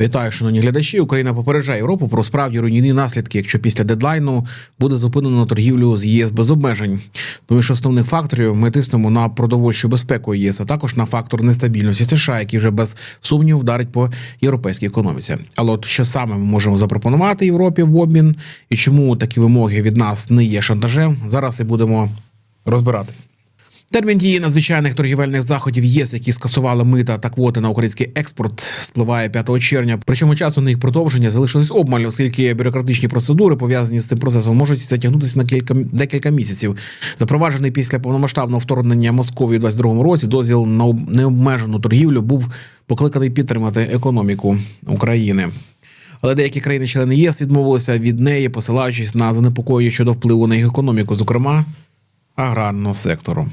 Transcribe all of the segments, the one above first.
Вітаю, шановні глядачі. Україна попереджає Європу про справді руйнівні наслідки, якщо після дедлайну буде зупинено торгівлю з ЄС без обмежень. Тому що основних факторів ми тиснемо на продовольчу безпеку ЄС, а також на фактор нестабільності США, який вже без сумніву вдарить по європейській економіці. Але от що саме ми можемо запропонувати Європі в обмін, і чому такі вимоги від нас не є шантажем? Зараз і будемо розбиратись. Термін дії надзвичайних торгівельних заходів ЄС, які скасували мита та квоти на український експорт, спливає 5 червня. Причому часу на їх продовження залишилось обмаль, оскільки бюрократичні процедури пов'язані з цим процесом можуть затягнутися на кілька декілька місяців. Запроваджений після повномасштабного вторгнення Московії у 22 році дозвіл на необмежену торгівлю був покликаний підтримати економіку України. Але деякі країни-члени ЄС відмовилися від неї, посилаючись на занепокоєння щодо впливу на їх економіку, зокрема аграрного сектору.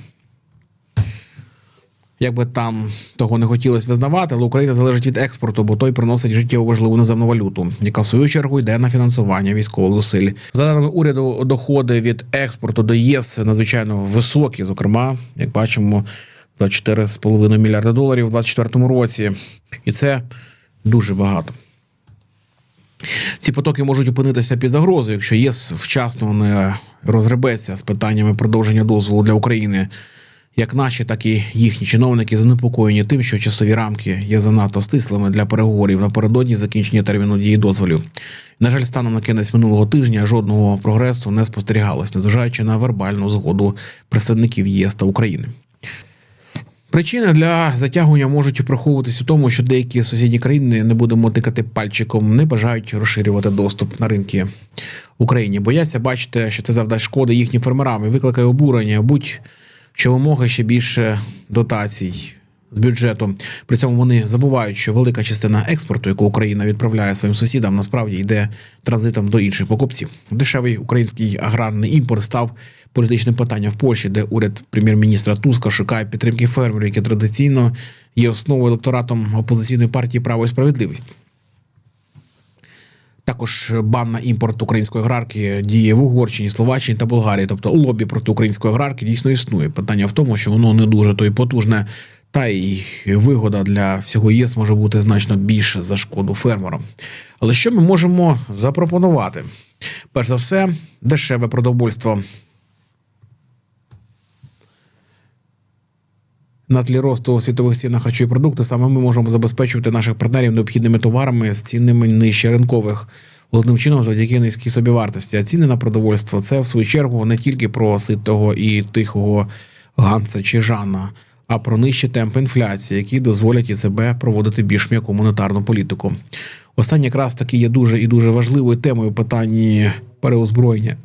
Як би там того не хотілося визнавати, але Україна залежить від експорту, бо той приносить життєво важливу наземну валюту, яка в свою чергу йде на фінансування військових зусиль. За даними уряду, доходи від експорту до ЄС надзвичайно високі. Зокрема, як бачимо, 24,5 мільярда доларів у 2024 році, і це дуже багато. Ці потоки можуть опинитися під загрозою, якщо ЄС вчасно не розгребеться з питаннями продовження дозволу для України. Як наші, так і їхні чиновники занепокоєні тим, що часові рамки є занадто стислими для переговорів напередодні закінчення терміну дії дозволів. На жаль, станом на кінець минулого тижня жодного прогресу не спостерігалось, незважаючи на вербальну згоду представників ЄС та України. Причини для затягування можуть приховуватись у тому, що деякі сусідні країни не будемо тикати пальчиком, не бажають розширювати доступ на ринки Україні. Бояться бачити, що це завдасть шкоди їхнім фермерам і викликає обурення. Будь що вимоги ще більше дотацій з бюджету. При цьому вони забувають, що велика частина експорту, яку Україна відправляє своїм сусідам, насправді йде транзитом до інших покупців. Дешевий український аграрний імпорт став політичним питанням в Польщі, де уряд прем'єр-міністра Туска шукає підтримки фермерів, які традиційно є основою електоратом опозиційної партії Право і справедливість. Також бан на імпорт української аграрки діє в Угорщині, Словаччині та Болгарії. Тобто лобі проти української аграрки дійсно існує. Питання в тому, що воно не дуже то й потужне, та й вигода для всього ЄС може бути значно більше за шкоду фермерам. Але що ми можемо запропонувати? Перш за все, дешеве продовольство. На тлі росту світових цін на харчові продукти саме ми можемо забезпечувати наших партнерів необхідними товарами з цінними нижче ринкових. Головним чином завдяки низькій собівартості. А ціни на продовольство це в свою чергу не тільки про ситого і тихого ганца чи жана, а про нижчі темпи інфляції, які дозволять ІЦБ проводити більш м'яку монетарну політику. Останнє якраз таки є дуже і дуже важливою темою питанні переозброєння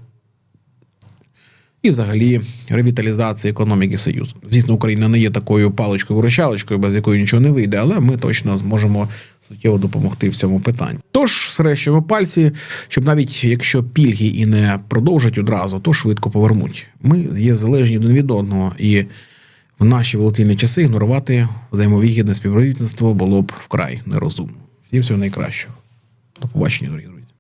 і взагалі ревіталізації економіки Союзу. Звісно, Україна не є такою паличкою виручалочкою без якої нічого не вийде, але ми точно зможемо суттєво допомогти в цьому питанні. Тож срещуємо пальці, щоб навіть якщо пільги і не продовжать одразу, то швидко повернуть. Ми є залежні один від одного, і в наші волатильні часи ігнорувати взаємовигідне співробітництво було б вкрай нерозумно. Всім всього найкращого. До побачення, дорогі друзі.